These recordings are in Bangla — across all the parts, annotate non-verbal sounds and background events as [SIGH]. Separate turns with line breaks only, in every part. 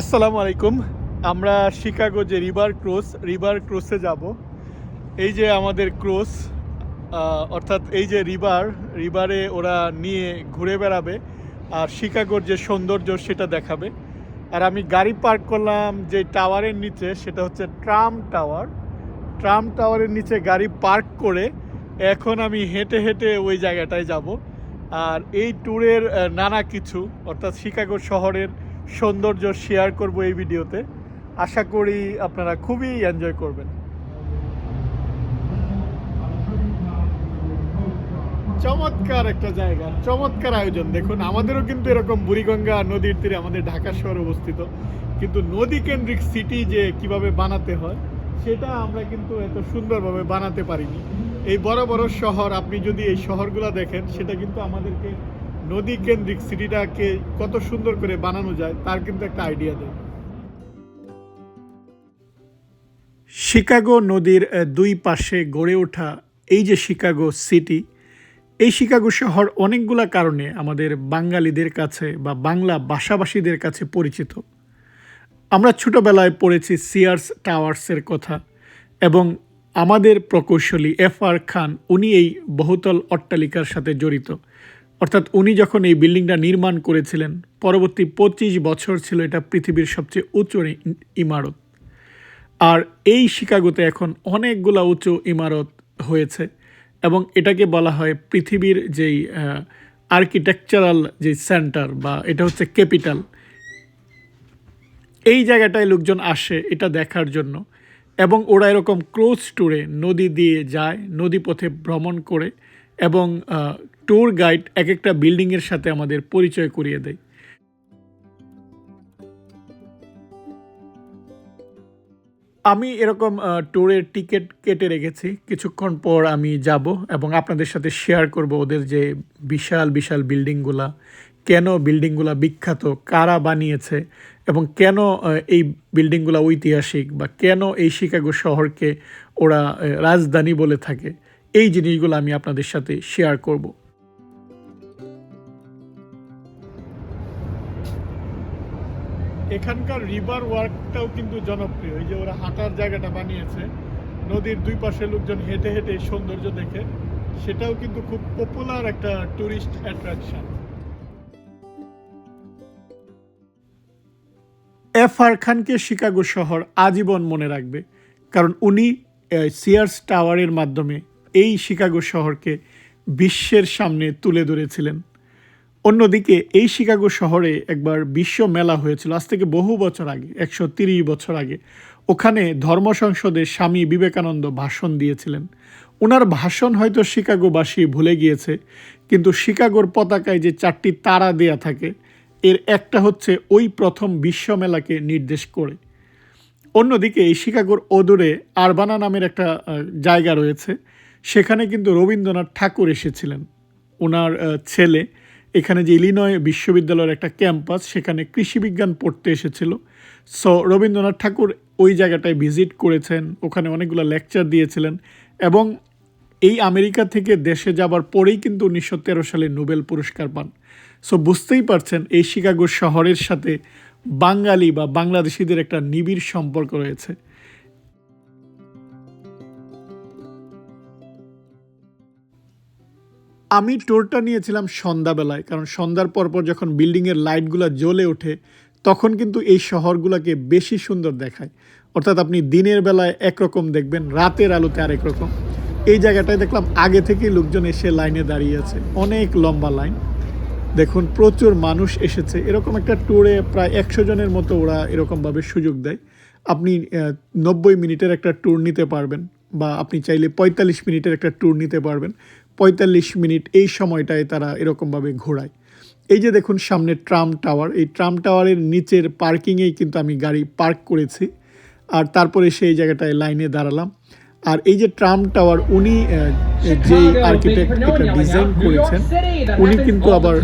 আসসালামু আলাইকুম। আমরা শিকাগো যে রিভার ক্রস, রিভার ক্রসে যাব। এই যে আমাদের ক্রস অর্থাৎ এই যে রিভার, রিভারে ওরা নিয়ে ঘুরে বেড়াবে আর শিকাগোর যে সৌন্দর্য সেটা দেখাবে। আর আমি গাড়ি পার্ক করলাম যে টাওয়ারের নিচে, সেটা হচ্ছে ট্রাম টাওয়ার। ট্রাম টাওয়ারের নিচে গাড়ি পার্ক করে এখন আমি হেঁটে হেঁটে ওই জায়গাটায় যাব। আর এই ট্যুরের নানা কিছু, অর্থাৎ শিকাগো শহরের সৌন্দর্য শেয়ার করব এই ভিডিওতে। আশা করি আপনারা খুবই এনজয় করবেন। চমৎকার একটা জায়গা, চমৎকার আয়োজন। দেখুন, আমাদেরও কিন্তু এরকম বুড়িগঙ্গা নদীর তীরে আমাদের ঢাকা শহর অবস্থিত। কিন্তু নদী কেন্দ্রিক সিটি যে কীভাবে বানাতে হয়, সেটা আমরা কিন্তু এত সুন্দরভাবে বানাতে পারিনি। এই বড় বড় শহর, আপনি যদি এই শহরগুলো দেখেন, সেটা কিন্তু আমাদেরকে নদী কেন্দ্রিক সিটিটাকে কত সুন্দর করে বানানো যায়, তার কিন্তু একটা আইডিয়া দেয়। শিকাগো নদীর দুই পাশে গড়ে ওঠা এই যে শিকাগো সিটি, এই শিকাগো শহর অনেকগুলা কারণে আমাদের বাঙালিদের কাছে বা বাংলা ভাষাভাষীদের কাছে পরিচিত। আমরা ছোটবেলায় পড়েছি সিয়ার্স টাওয়ার্সের কথা এবং আমাদের প্রকৌশলী এফ আর খান, উনি এই বহুতল অট্টালিকার সাথে জড়িত। অর্থাৎ উনি যখন এই বিল্ডিংটা নির্মাণ করেছিলেন, পরবর্তী পঁচিশ বছর ছিল এটা পৃথিবীর সবচেয়ে উঁচু ইমারত। আর এই শিকাগোতে এখন অনেকগুলা উঁচু ইমারত হয়েছে এবং এটাকে বলা হয় পৃথিবীর যেই আর্কিটেকচারাল যে সেন্টার বা এটা হচ্ছে ক্যাপিটাল এই জায়গাটায় লোকজন আসে এটা দেখার জন্য এবং ওরা এরকম ক্রোজ ট্যুরে নদী দিয়ে যায় নদী পথে ভ্রমণ করে এবং ট্যুর গাইড এক একটা বিল্ডিংয়ের সাথে আমাদের পরিচয় করিয়ে দেয়। আমি এরকম ট্যুরের টিকিট কেটে রেখেছি। কিছুক্ষণ পর আমি যাব এবং আপনাদের সাথে শেয়ার করব ওদের যে বিশাল বিশাল বিল্ডিংগুলা কেন বিল্ডিংগুলা বিখ্যাত, কারা বানিয়েছে এবং কেন এই বিল্ডিংগুলা ঐতিহাসিক বা কেন এই শিকাগো শহরকে ওরা রাজধানী বলে থাকে, এই জিনিসগুলো আমি আপনাদের সাথে শেয়ার করব। এখানকার রিভার ওয়ার্কটাও কিন্তু জনপ্রিয়। এই যে ওরা হাঁটার জায়গাটা বানিয়েছে, নদীর দুই পাশে লোকজন হেঁটে হেঁটে এই সৌন্দর্য দেখে, সেটাও কিন্তু খুব পপুলার একটা টুরিস্ট অ্যাট্রাকশন এফ আর খানকে শিকাগো শহর আজীবন মনে রাখবে, কারণ উনি সিয়ার্স টাওয়ারের মাধ্যমে এই শিকাগো শহরকে বিশ্বের সামনে তুলে ধরেছিলেন। অন্যদিকে এই শিকাগো শহরে একবার বিশ্ব মেলা হয়েছিল, আজ থেকে বহু বছর আগে, একশো তিরিশ বছর আগে। ওখানে ধর্ম সংসদে স্বামী বিবেকানন্দ ভাষণ দিয়েছিলেন। ওনার ভাষণ হয়তো শিকাগোবাসী ভুলে গিয়েছে, কিন্তু শিকাগোর পতাকায় যে চারটি তারা দেয়া থাকে, এর একটা হচ্ছে ওই প্রথম বিশ্ব মেলাকে নির্দেশ করে। অন্যদিকে এই শিকাগোর অদূরে আরবানা নামের একটা জায়গা রয়েছে, সেখানে কিন্তু রবীন্দ্রনাথ ঠাকুর এসেছিলেন। ওনার ছেলে এখানে যে ইলিনয় বিশ্ববিদ্যালয়ের একটা ক্যাম্পাস, সেখানে কৃষি বিজ্ঞান পড়তে এসেছিল। সো, রবীন্দ্রনাথ ঠাকুর ওই জায়গাটায় ভিজিট করেছেন, ওখানে অনেকগুলো লেকচার দিয়েছিলেন এবং এই আমেরিকা থেকে দেশে যাবার পরেই কিন্তু উনিশশো তেরো সালে নোবেল পুরস্কার পান। সো, বুঝতেই পারছেন, এই শিকাগো শহরের সাথে বাঙালি বা বাংলাদেশিদের একটা নিবিড় সম্পর্ক রয়েছে। আমি ট্যুরটা নিয়েছিলাম সন্ধ্যাবেলায়, কারণ সন্ধ্যার পর পর যখন বিল্ডিংয়ের লাইটগুলো জ্বলে ওঠে, তখন কিন্তু এই শহরগুলোকে বেশি সুন্দর দেখায়। অর্থাৎ আপনি দিনের বেলায় একরকম দেখবেন, রাতের আলোতে আরেক রকম। এই জায়গাটায় দেখলাম আগে থেকেই লোকজন এসে লাইনে দাঁড়িয়ে আছে। অনেক লম্বা লাইন দেখুন, প্রচুর মানুষ এসেছে। এরকম একটা ট্যুরে প্রায় একশো জনের মতো ওরা এরকমভাবে সুযোগ দেয়। আপনি নব্বই মিনিটের একটা ট্যুর নিতে পারবেন, বা আপনি চাইলে পঁয়তাল্লিশ মিনিটের একটা ট্যুর নিতে পারবেন। পঁয়তাল্লিশ মিনিট এই সময়টায় তারা এরকমভাবে ঘোরায়। এই যে দেখুন সামনে ট্রাম টাওয়ার, এই ট্রাম টাওয়ারের নিচের পার্কিংয়েই কিন্তু আমি গাড়ি পার্ক করেছি। আর তারপরে সেই জায়গাটায় লাইনে দাঁড়ালাম। আর এই যে ট্রাম টাওয়ার উনি যে আর্কিটেক্ট এটা ডিজাইন করেছেন উনি কিন্তু আবার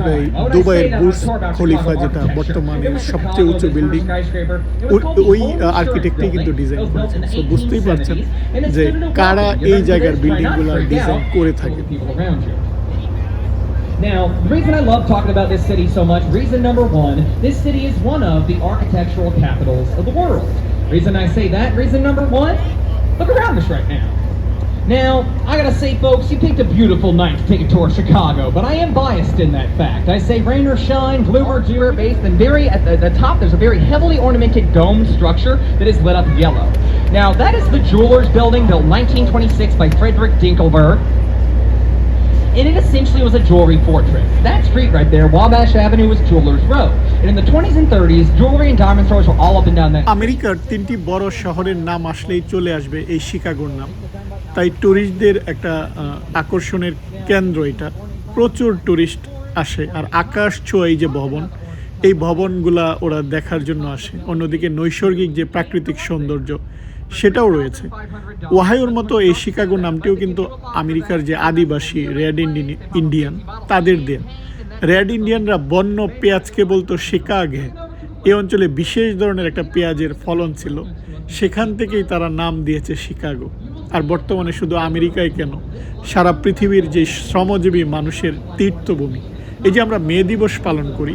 দুবাইয়ের বুর্জ খলিফা যেটা বর্তমানে সবচেয়ে উঁচু বিল্ডিং ওই আর্কিটেক্টই কিন্তু ডিজাইন করেছেন সো বুঝতেই পারছেন যে কারা এই জায়গার বিল্ডিংগুলো ডিজাইন করে থাকে
Now, the reason I love talking about this city so much, reason number one, this city is one of the architectural capitals of the world. Reason I say that, reason number one, look around us right now. Now, I gotta say, folks, you picked a beautiful night to take a tour of Chicago, but I am biased in that fact. I say rain or shine, blue or or based, and very at the, the top there's a very heavily ornamented dome structure that is lit up yellow. Now, that is the Jewelers Building, built 1926 by Frederick Dinkelberg. And it essentially was a jewelry fortress. That street right there, Wabash Avenue, was Jewelers Row. And in the 20s and 30s, jewelry and diamond stores were all up and down that
আমেরিকার তিনটি বড় শহরের নাম আসলেই চলে আসবে এই শিকাগোর নাম তাই ট্যুরিস্টদের একটা আকর্ষণের কেন্দ্র এটা প্রচুর ট্যুরিস্ট আসে আর আকাশ ছোঁয়া এই যে ভবন এই ভবনগুলা ওরা দেখার জন্য আসে অন্যদিকে নৈসর্গিক যে প্রাকৃতিক সৌন্দর্য সেটাও রয়েছে। ওহাইওর মতো এই শিকাগো নামটিও কিন্তু আমেরিকার যে আদিবাসী রেড ইন্ডিয়ান ইন্ডিয়ান, তাদের দেন। রেড ইন্ডিয়ানরা বন্য পেঁয়াজকে বলতো শিকাগে এই অঞ্চলে বিশেষ ধরনের একটা পেঁয়াজের ফলন ছিল। সেখান থেকেই তারা নাম দিয়েছে শিকাগো। আর বর্তমানে শুধু আমেরিকায় কেন? সারা পৃথিবীর যে শ্রমজীবী মানুষের তীর্থভূমি। এই যে আমরা মে দিবস পালন করি,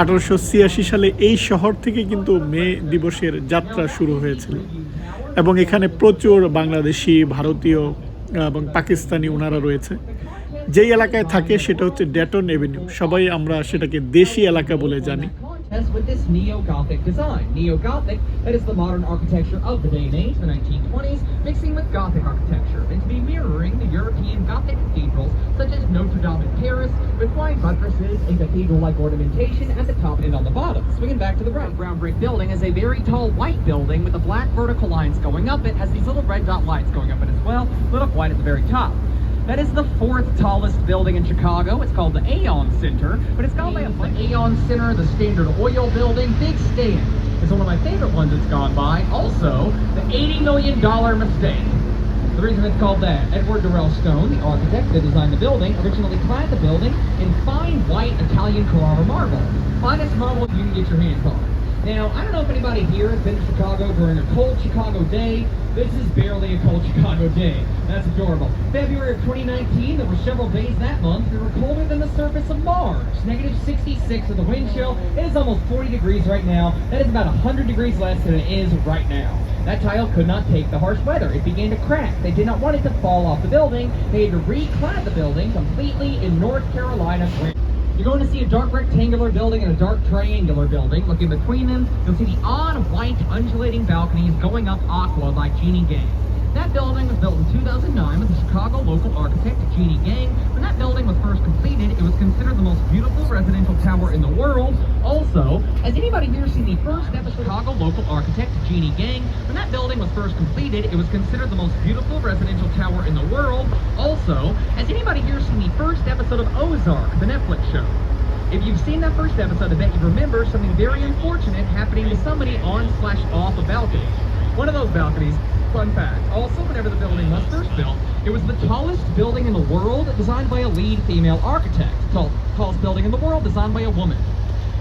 আঠারোশো ছিয়াশি সালে এই শহর থেকে কিন্তু মে দিবসের যাত্রা শুরু হয়েছিল। এবং এখানে প্রচুর বাংলাদেশি, ভারতীয় এবং পাকিস্তানি ওনারা রয়েছে। যেই এলাকায় থাকে সেটা হচ্ছে ডেটন এভিনিউ সবাই আমরা সেটাকে দেশি এলাকা বলে জানি।
Contest with this neo-Gothic design. Neo-Gothic, that is the modern architecture of the day and age, the 1920s, mixing with Gothic architecture, and to be mirroring the European Gothic cathedrals, such as Notre Dame in Paris, with wide buttresses and cathedral-like ornamentation at the top and on the bottom. Swinging back to the right, brown brick building is a very tall white building with the black vertical lines going up. It has these little red dot lights going up it as well, lit up white at the very top. That is the fourth tallest building in Chicago. It's called the Aon Center, but it's called by a the Aon Center, the Standard Oil Building, Big Stand. is one of my favorite ones that's gone by. Also, the $80 million mistake. The reason it's called that, Edward Durrell Stone, the architect that designed the building, originally clad the building in fine white Italian Carrara marble. Finest marble you can get your hands on. Now, I don't know if anybody here has been to Chicago during a cold Chicago day. This is barely a cold [LAUGHS] Chicago day. That's adorable. February of 2019, there were several days that month that were colder than the surface of Mars. Negative 66 with the wind chill. It is almost 40 degrees right now. That is about 100 degrees less than it is right now. That tile could not take the harsh weather. It began to crack. They did not want it to fall off the building. They had to reclad the building completely in North Carolina. You're going to see a dark rectangular building and a dark triangular building. Looking between them, you'll see the odd white undulating balconies going up Aqua by Jeannie Gang. That building was built in 2009 with the Chicago local architect Jeannie Gang. When that building was first completed, it was considered the most beautiful residential tower in the world. Also, has anybody here seen the first episode of Chicago local architect Jeannie Gang? When that building was first completed, it was considered the most beautiful residential tower in the world. Also, has anybody here seen the first episode of Ozark, the Netflix show? If you've seen that first episode, I bet you remember something very unfortunate happening to somebody on slash off a balcony. One of those balconies, fun fact, also whenever the building was first built, it was the tallest building in the world designed by a lead female architect. Tall, tallest building in the world designed by a woman.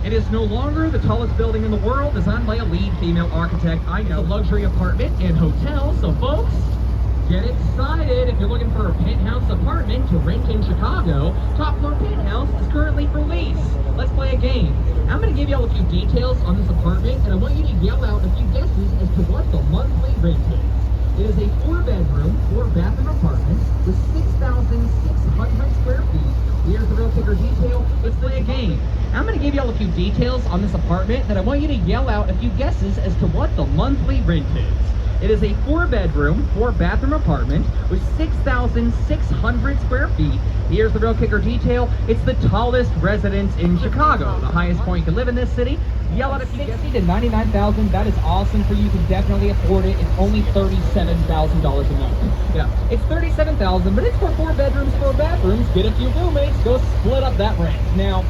It is no longer the tallest building in the world designed by a lead female architect. I know luxury apartment and hotel, so folks, Get excited if you're looking for a penthouse apartment to rent in Chicago. Top floor penthouse is currently for lease. Let's play a game. I'm going to give y'all a few details on this apartment, and I want you to yell out a few guesses as to what the monthly rent is. It is a four bedroom, four bathroom apartment with 6,600 square feet. Here's the real kicker detail. Let's play a game. I'm going to give y'all a few details on this apartment that I want you to yell out a few guesses as to what the monthly rent is. It is a four bedroom, four bathroom apartment with 6,600 square feet. Here's the real kicker detail. It's the tallest residence in Chicago, the highest point you can live in this city. Yell out if you guess. to 99,000. That is awesome for you. You can definitely afford it. It's only $37,000 a month. Yeah, it's 37,000, but it's for four bedrooms, four bathrooms. Get a few roommates, go split up that rent. Now,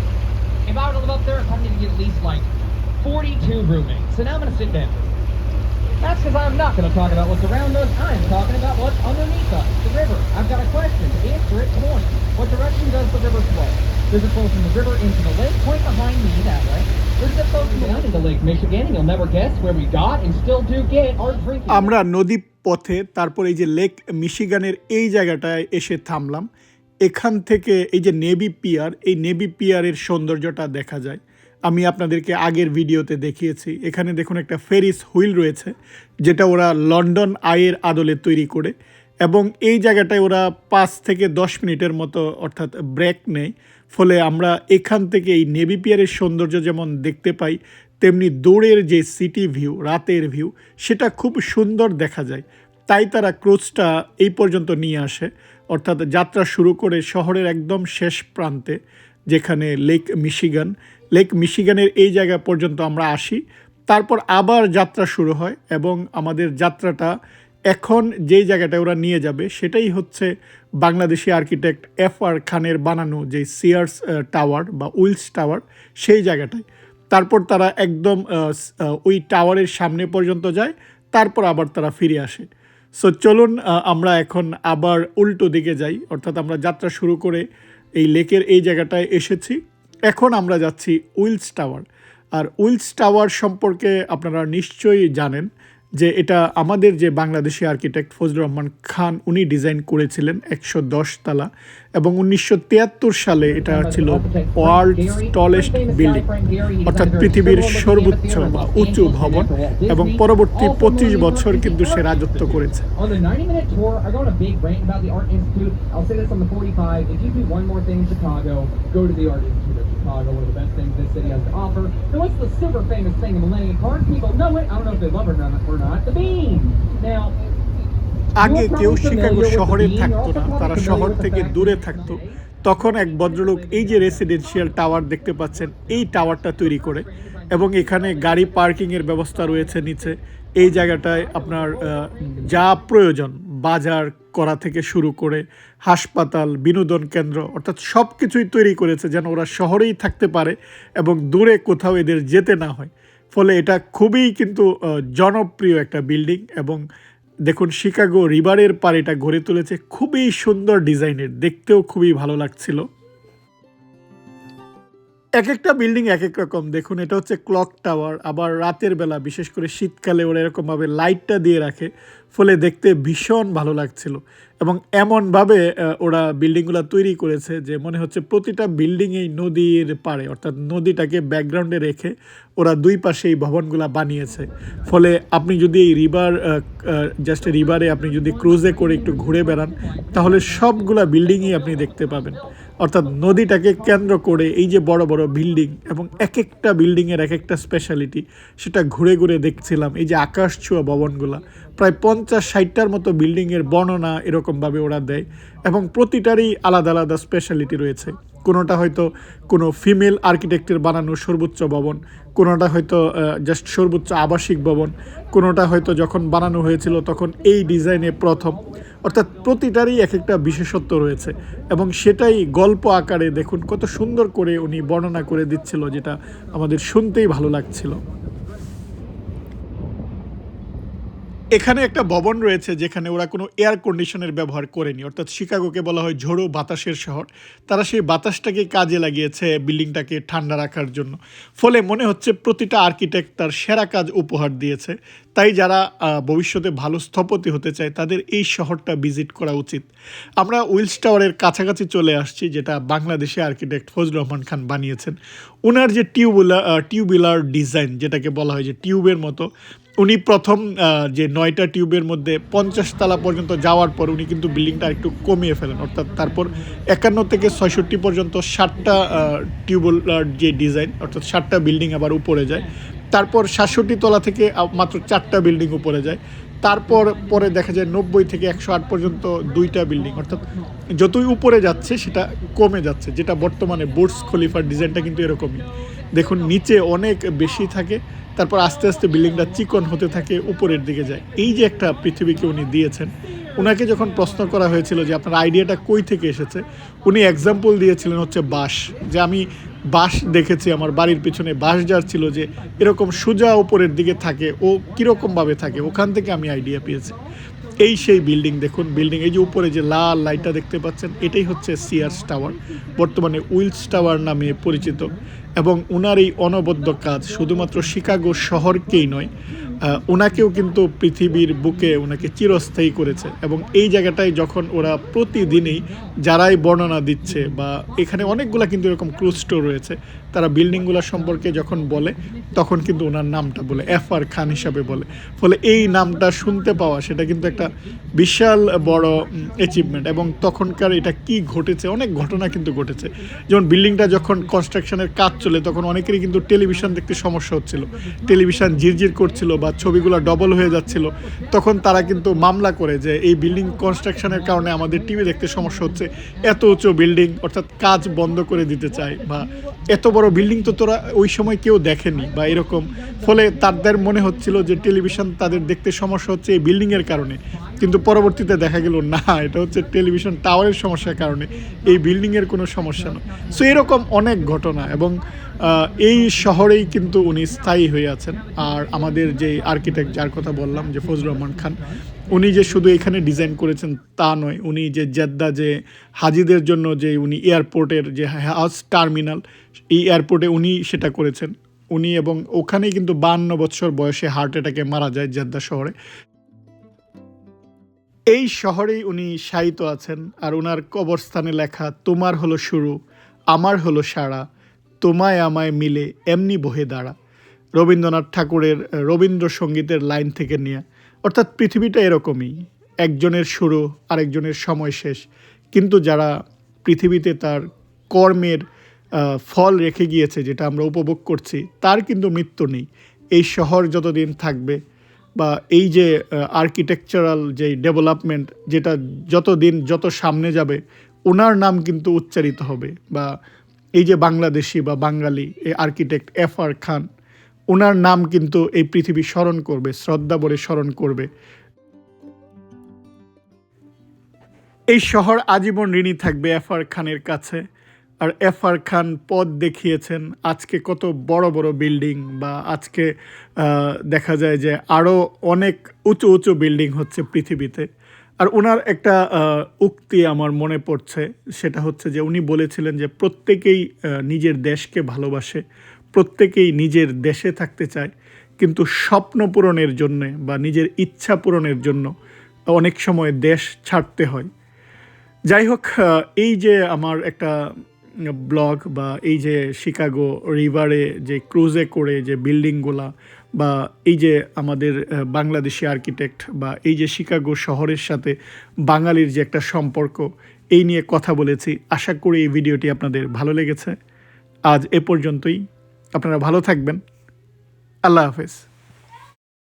if I were to live up there, I'd probably need to get at least like 42 roommates. So now I'm going to sit down. That's because I'm not going to talk about what's around us. I'm talking about what's underneath us, the river. I've got a question. To answer it, point. What direction does the river flow? Does it flow from the river into the lake? Point behind me that way.
আমরা নদী পথে, তারপর এই যে লেক মিশিগানের এই জায়গাটায় এসে থামলাম। এখান থেকে এই যে নেভি পিয়ার এই নেভি পিয়ারের সৌন্দর্যটা দেখা যায়। আমি আপনাদেরকে আগের ভিডিওতে দেখিয়েছি। এখানে দেখুন একটা ফেরিস হুইল রয়েছে, যেটা ওরা লন্ডন আয়ের আদলে তৈরি করে। এবং এই জায়গাটায় ওরা পাঁচ থেকে দশ মিনিটের মতো অর্থাৎ ব্রেক নেয়। ফলে আমরা এখান থেকে এই নেভি পিয়ারের সৌন্দর্য যেমন দেখতে পাই, তেমনি দৌড়ের যে সিটি ভিউ, রাতের ভিউ, সেটা খুব সুন্দর দেখা যায়। তাই তারা ক্রুজটা এই পর্যন্ত নিয়ে আসে। অর্থাৎ যাত্রা শুরু করে শহরের একদম শেষ প্রান্তে, যেখানে লেক মিশিগান লেক মিশিগানের এই জায়গা পর্যন্ত আমরা আসি। তারপর আবার যাত্রা শুরু হয় এবং আমাদের যাত্রাটা এখন যেই জায়গাটা ওরা নিয়ে যাবে, সেটাই হচ্ছে বাংলাদেশি আর্কিটেক্ট এফ আর খানের বানানো যে সিয়ার্স টাওয়ার বা উইলস টাওয়ার সেই জায়গাটায়। তারপর তারা একদম ওই টাওয়ারের সামনে পর্যন্ত যায়, তারপর আবার তারা ফিরে আসে। সো চলুন আমরা এখন আবার উল্টো দিকে যাই, অর্থাৎ আমরা যাত্রা শুরু করে এই লেকের এই জায়গাটায় এসেছি। এখন আমরা যাচ্ছি উইলস টাওয়ার আর উইলস টাওয়ার সম্পর্কে আপনারা নিশ্চয়ই জানেন যে এটা আমাদের যে বাংলাদেশি আর্কিটেক্ট ফজলুর রহমান খান, উনি ডিজাইন করেছিলেন একশো দশ তালা। এবং উনিশশো তিয়াত্তর সালে এটা ছিল ওয়ার্ল্ড টলেস্ট বিল্ডিং, অর্থাৎ পৃথিবীর সর্বোচ্চ বা উঁচু ভবন, এবং পরবর্তী পঁচিশ বছর কিন্তু সে রাজত্ব করেছে। আগে কেউ শিকাগো শহরে থাকতো না তারা শহর থেকে দূরে থাকতো। তখন এক ভদ্রলোক এই যে রেসিডেন্সিয়াল টাওয়ার দেখতে পাচ্ছেন এই টাওয়ারটা তৈরি করে এবং এখানে গাড়ি পার্কিংয়ের ব্যবস্থা রয়েছে নিচে। এই জায়গাটায় আপনার যা প্রয়োজন বাজার করা থেকে শুরু করে হাসপাতাল বিনোদন কেন্দ্র অর্থাৎ সব কিছুই তৈরি করেছে যেন ওরা শহরেই থাকতে পারে এবং দূরে কোথাও এদের যেতে না হয়। ফলে এটা খুবই কিন্তু জনপ্রিয় একটা বিল্ডিং এবং দেখুন শিকাগো রিভারের পার এটা গড়ে তুলেছে খুবই সুন্দর ডিজাইনের। দেখতেও খুবই ভালো লাগছিল। এক একটা বিল্ডিং এক এক রকম। দেখুন, এটা হচ্ছে ক্লক টাওয়ার আবার রাতের বেলা, বিশেষ করে শীতকালে ওরা এরকমভাবে লাইটটা দিয়ে রাখে। ফলে দেখতে ভীষণ ভালো লাগছিল। এবং এমনভাবে ওরা বিল্ডিংগুলো তৈরি করেছে যে মনে হচ্ছে প্রতিটা বিল্ডিংয়েই নদীর পাড়ে, অর্থাৎ নদীটাকে ব্যাকগ্রাউন্ডে রেখে ওরা দুই পাশে এই ভবনগুলা বানিয়েছে। ফলে আপনি যদি এই রিভার জাস্ট রিভারে আপনি যদি ক্রুজে করে একটু ঘুরে বেড়ান, তাহলে সবগুলা বিল্ডিংই আপনি দেখতে পাবেন। অর্থাৎ নদীটাকে কেন্দ্র করে এই যে বড় বড় বিল্ডিং এবং এক একটা বিল্ডিংয়ের এক একটা স্পেশালিটি সেটা ঘুরে ঘুরে দেখছিলাম। এই যে আকাশ ছোঁয়া ভবনগুলা, প্রায় পঞ্চাশ ষাটটার মতো বিল্ডিংয়ের বর্ণনা এরকমভাবে ওরা দেয় এবং প্রতিটারই আলাদা আলাদা স্পেশালিটি রয়েছে। কোনোটা হয়তো কোনো ফিমেল আর্কিটেক্টের বানানো সর্বোচ্চ ভবন, কোনোটা হয়তো জাস্ট সর্বোচ্চ আবাসিক ভবন, কোনোটা হয়তো যখন বানানো হয়েছিল তখন এই ডিজাইনে প্রথম। অর্থাৎ প্রতিটারই এক একটা বিশেষত্ব রয়েছে এবং সেটাই গল্প আকারে দেখুন কত সুন্দর করে উনি বর্ণনা করে দিচ্ছিল যেটা আমাদের শুনতেই ভালো লাগছিল। এখানে একটা ভবন রয়েছে যেখানে ওরা কোনো এয়ার কন্ডিশনের ব্যবহার করেনি। অর্থাৎ শিকাগোকে বলা হয় ঝোড়ো বাতাসের শহর। তারা সেই বাতাসটাকে কাজে লাগিয়েছে বিল্ডিংটাকে ঠান্ডা রাখার জন্য। ফলে মনে হচ্ছে প্রতিটা আর্কিটেক্ট তার সেরা কাজ উপহার দিয়েছে। তাই যারা ভবিষ্যতে ভালো স্থপতি হতে চায়, তাদের এই শহরটা ভিজিট করা উচিত। আমরা উইলস টাওয়ারের কাছাকাছি চলে আসছি, যেটা বাংলাদেশে আর্কিটেক্ট ফজলুর রহমান খান বানিয়েছেন। ওনার যে টিউবুলার টিউবুলার ডিজাইন যেটাকে বলা হয় যে টিউবের মতো উনি প্রথম যে নয়টা টিউবের মধ্যে পঞ্চাশ তালা পর্যন্ত যাওয়ার পর উনি কিন্তু বিল্ডিংটা একটু কমিয়ে ফেলেন। অর্থাৎ তারপর একান্ন থেকে ছয়ষট্টি পর্যন্ত ষাটটা টিউবুলার যে ডিজাইন, অর্থাৎ ষাটটা বিল্ডিং আবার উপরে যায়। তারপর সাতষট্টি তলা থেকে মাত্র চারটা বিল্ডিং উপরে যায়। তারপর পরে দেখা যায় নব্বই থেকে একশো আট পর্যন্ত দুইটা বিল্ডিং। অর্থাৎ যতই উপরে যাচ্ছে, সেটা কমে যাচ্ছে, যেটা বর্তমানে বুর্স খলিফার ডিজাইনটা কিন্তু এরকমই। দেখুন, নিচে অনেক বেশি থাকে, তারপর আস্তে আস্তে বিল্ডিংটা চিকন হতে থাকে, উপরের দিকে যায়। এই যে একটা পৃথিবীকে উনি দিয়েছেন ওনাকে যখন প্রশ্ন করা হয়েছিল যে আপনার আইডিয়াটা কই থেকে এসেছে, উনি এক্সাম্পল দিয়েছিলেন হচ্ছে বাঁশ, যে আমি বাঁশ দেখেছি, আমার বাড়ির পিছনে বাঁশ যার ছিল যে এরকম সোজা উপরের দিকে থাকে, ও কীরকমভাবে থাকে, ওখান থেকে আমি আইডিয়া পেয়েছি। এই সেই বিল্ডিং দেখুন, বিল্ডিং এই যে উপরে যে লাল লাইটটা দেখতে পাচ্ছেন, এটাই হচ্ছে সিয়ার্স টাওয়ার বর্তমানে উইলস টাওয়ার নামে পরিচিত। এবং ওনার এই অনবদ্য কাজ শুধুমাত্র শিকাগো শহরকেই নয় ওনাকেও কিন্তু পৃথিবীর বুকে ওনাকে চিরস্থায়ী করেছে। এবং এই জায়গাটায় যখন ওরা প্রতিদিনই যারাই বর্ণনা দিচ্ছে বা এখানে অনেকগুলা কিন্তু এরকম ক্রুজ স্টোর রয়েছে, তারা বিল্ডিংগুলো সম্পর্কে যখন বলে, তখন কিন্তু ওনার নামটা বলে এফ আর খান হিসাবে বলে। ফলে এই নামটা শুনতে পাওয়া, সেটা কিন্তু একটা বিশাল বড় অ্যাচিভমেন্ট এবং তখনকার এটা কি ঘটেছে, অনেক ঘটনা কিন্তু ঘটেছে। যেমন বিল্ডিংটা যখন কনস্ট্রাকশনের কাজ চলে, তখন অনেকেরই কিন্তু টেলিভিশন দেখতে সমস্যা হচ্ছিল। টেলিভিশন ঝিরঝির করছিল বা ছবিগুলো ডবল হয়ে যাচ্ছিল। তখন তারা কিন্তু মামলা করে যে এই বিল্ডিং কনস্ট্রাকশনের কারণে আমাদের টিভি দেখতে সমস্যা হচ্ছে। এত উঁচু বিল্ডিং অর্থাৎ কাজ বন্ধ করে দিতে চায় বা এত বড় বিল্ডিং তো তোরা ওই সময় কেউ দেখেনি বা এরকম। ফলে তাদের মনে হচ্ছিল যে টেলিভিশন তাদের দেখতে সমস্যা হচ্ছে এই বিল্ডিংয়ের কারণে। কিন্তু পরবর্তীতে দেখা গেল, না, এটা হচ্ছে টেলিভিশন টাওয়ারের সমস্যার কারণে এই বিল্ডিংয়ের কোনো সমস্যা নয় সো এরকম অনেক ঘটনা এবং এই শহরেই কিন্তু উনি স্থায়ী হয়ে আছেন। আর আমাদের যে আর্কিটেক্ট যার কথা বললাম, যে ফজলুর রহমান খান, উনি যে শুধু এখানে ডিজাইন করেছেন তা নয়, উনি যে জেদ্দা, যে হাজিদের জন্য যে উনি এয়ারপোর্টের যে হাজ টার্মিনাল এই এয়ারপোর্টে উনি সেটা করেছেন। উনি এবং ওখানেই কিন্তু বান্ন বছর বয়সে হার্ট অ্যাটাকে মারা যায় জেদ্দা শহরে। এই শহরেই উনি শায়িত আছেন আর ওনার কবরস্থানে লেখা, তোমার হলো শুরু, আমার হলো সারা তোমায় আমায় মিলে এমনি বহে দাঁড়া। রবীন্দ্রনাথ ঠাকুরের রবীন্দ্রসঙ্গীতের লাইন থেকে নিয়ে, অর্থাৎ পৃথিবীটা এরকমই, একজনের শুরু, আরেকজনের সময় শেষ। কিন্তু যারা পৃথিবীতে তার কর্মের ফল রেখে গিয়েছে, যেটা আমরা উপভোগ করছি, তার কিন্তু মৃত্যু নেই। এই শহর যতদিন থাকবে বা এই যে আর্কিটেকচারাল যে ডেভেলপমেন্ট যেটা যত দিন যত সামনে যাবে ওনার নাম কিন্তু উচ্চারিত হবে বা এই যে বাংলাদেশি বা বাঙালি, এই আর্কিটেক্ট এফ আর খান ওনার নাম কিন্তু এই পৃথিবী স্মরণ করবে, শ্রদ্ধা বলে স্মরণ করবে। এই শহর আজীবন ঋণী থাকবে এফ আর খানের কাছে। আর এফ আর খান পদ দেখিয়েছেন। আজকে কত বড় বড় বিল্ডিং বা আজকে দেখা যায় যে আরও অনেক উঁচু উঁচু বিল্ডিং হচ্ছে পৃথিবীতে। আর ওনার একটা উক্তি আমার মনে পড়ছে, সেটা হচ্ছে যে উনি বলেছিলেন যে প্রত্যেকেই নিজের দেশকে ভালোবাসে, প্রত্যেকেই নিজের দেশে থাকতে চায়, কিন্তু স্বপ্ন পূরণের জন্যে বা নিজের ইচ্ছা পূরণের জন্য অনেক সময় দেশ ছাড়তে হয়। যাই হোক এই যে আমার একটা ব্লগ বা এই যে শিকাগো রিভারে যে ক্রুজে করে যে বিল্ডিংগুলা বা এই যে আমাদের বাংলাদেশি আর্কিটেক্ট বা এই যে শিকাগো শহরের সাথে বাঙালির যে একটা সম্পর্ক, এই নিয়ে কথা বলেছি। আশা করি এই ভিডিওটি আপনাদের ভালো লেগেছে। আজ এ পর্যন্তই। আপনারা ভালো থাকবেন। আল্লাহ হাফেজ।